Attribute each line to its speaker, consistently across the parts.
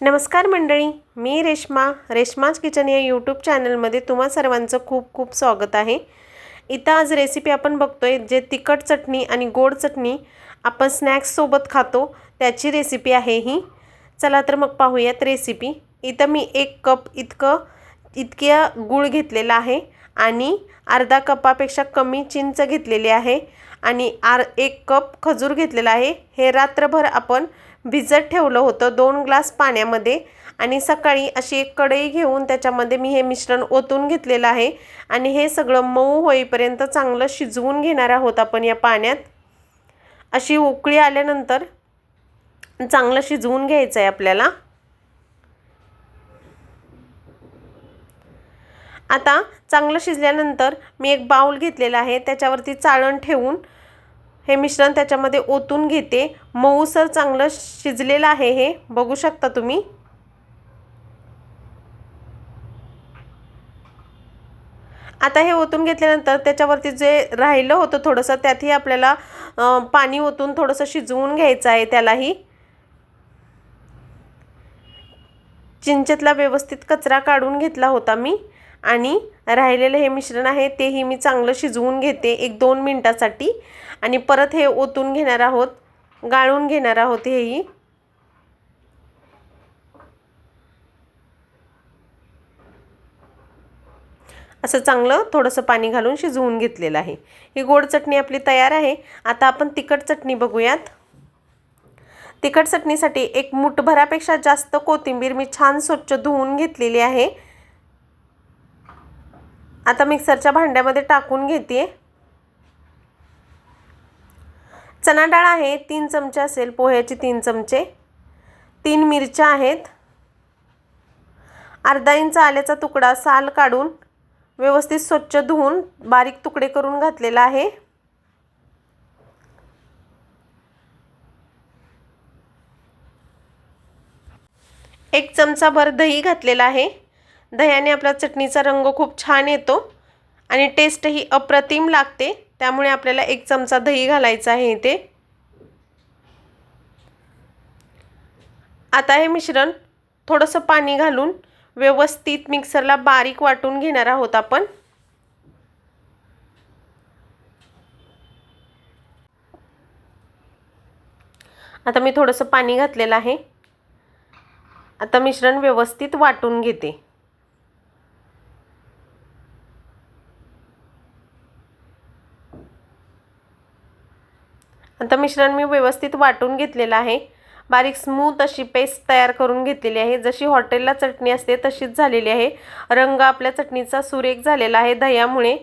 Speaker 1: नमस्कार मंडळी मी रेश्मा रेश्माज किचन या यूट्यूब चॅनलमध्ये तुम्हा सर्वांचं खूप खूप स्वागत आहे. इथं आज रेसिपी आपण बघतोय जे तिखट चटणी आणि गोड चटणी आपण स्नॅक्ससोबत खातो त्याची रेसिपी आहे ही. चला तर मग पाहूयात रेसिपी इथं मी एक कप इतकं इतक्या गूळ घेतलेला आहे आणि अर्धा कपापेक्षा कमी चिंच घेतलेली आहे आणि आर एक कप खजूर घेतलेला आहे. हे रात्रभर आपण भिजत ठेवलं होतं दोन ग्लास पाण्यामध्ये. आणि सकाळी अशी एक कढई घेऊन त्याच्यामध्ये मी हे मिश्रण ओतून घेतलेलं आहे. आणि हे सगळं मऊ होईपर्यंत चांगलं शिजवून घेणार आहोत आपण या पाण्यात. अशी उकळी आल्यानंतर चांगलं शिजवून घ्यायचं आहे आपल्याला. आता चांगलं शिजल्यानंतर मी एक बाऊल घेतलेला आहे. त्याच्यावरती चाळण ठेवून हे मिश्रण त्याच्यामध्ये ओतून घेते. मऊसर चांगलं शिजलेलं आहे हे. बघू शकता तुम्ही. आता हे ओतून घेतल्यानंतर त्याच्यावरती जे राहिलं होतं थोडंसं त्यातही आपल्याला पाणी ओतून थोडंसं शिजवून घ्यायचं आहे त्यालाही. चिंचेतला व्यवस्थित कचरा काढून घेतला होता मी. आणि राहिलेलं हे मिश्रण आहे तेही मी चांगलं शिजवून घेते एक दोन मिनटासाठी. आणि परत हे ओतून घेणार आहोत गाळून घेणार आहोत हेही. असं चांगलं थोडंसं पाणी घालून शिजवून घेतलेलं आहे. ही गोड चटणी आपली तयार आहे. आता आपण तिखट चटणी बघूयात. तिखट चटणीसाठी एक मुठभरापेक्षा जास्त कोथिंबीर मी छान स्वच्छ धुवून घेतलेली आहे. आता मिक्सरच्या भांड्यामध्ये टाकून घेते चना डाळ आहे तीन चमचे असेल. पोह्याचे तीन चमचे. तीन मिरच्या आहेत. अर्धा इंच आल्याचा तुकडा साल काढून व्यवस्थित स्वच्छ धुवून बारीक तुकडे करून घातलेला आहे. एक चमचाभर दही घातलेला आहे. दह्याने आपला चटणीचा रंग खूप छान येतो आणि टेस्टही अप्रतिम लागते. त्यामुळे आपल्याला एक चमचा दही घालायचं आहे इथे. आता हे मिश्रण थोडंसं पाणी घालून व्यवस्थित मिक्सरला बारीक वाटून घेणार आहोत आपण. आता मी थोडंसं पाणी घातलेलं आहे. आता मिश्रण व्यवस्थित वाटून घेते. आता मिश्रण मी व्यवस्थित वाटून घेतलेलं आहे. बारीक स्मूथ अशी पेस्ट तयार करून घेतलेली आहे. जशी हॉटेलला चटणी असते तशीच झालेली आहे. रंग आपल्या चटणीचा सुरेख झालेला आहे. दह्यामुळे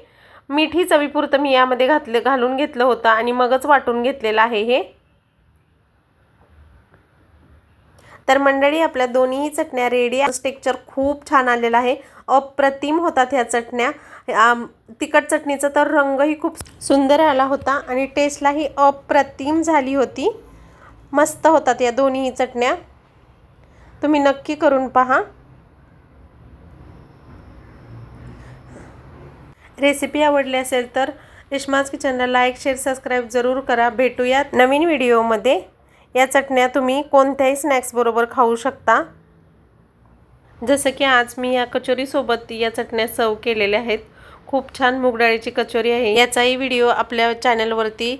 Speaker 1: मीठही चवीपुरतं मी यामध्ये घातलं घालून घेतलं होतं आणि मगच वाटून घेतलेलं आहे हे. तर मंडळी आपल्या दोन्ही चटण्या रेडी टेक्चर खूप छान आलेला आहे. अप्रतिम होतात ह्या चटण्या. तिखट चटणीचा तर रंगही खूप सुंदर आला होता आणि टेस्टलाही अप्रतिम झाली होती. मस्त होतात या दोन्ही चटण्या. तुम्ही नक्की करून पहा. रेसिपी आवडली असेल तर रेश्माज किचनला लाईक शेअर सबस्क्राईब जरूर करा. भेटूयात नवीन व्हिडिओमध्ये या चटण्या तुम्ही कोणत्याही स्नॅक्सबरोबर खाऊ शकता. जसं की आज मी या कचोरीसोबत या चटण्या सर्व केलेल्या आहेत. खूप छान मुगडाळीची कचोरी आहे. याचाही व्हिडिओ आपल्या चॅनलवरती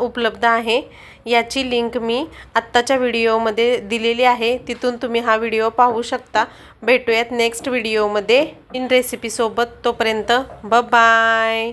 Speaker 1: उपलब्ध आहे. याची लिंक मी आत्ताच्या व्हिडिओमध्ये दिलेली आहे. तिथून तुम्ही हा व्हिडिओ पाहू शकता. भेटूयात नेक्स्ट व्हिडिओमध्ये इन रेसिपीसोबत तोपर्यंत ब बाय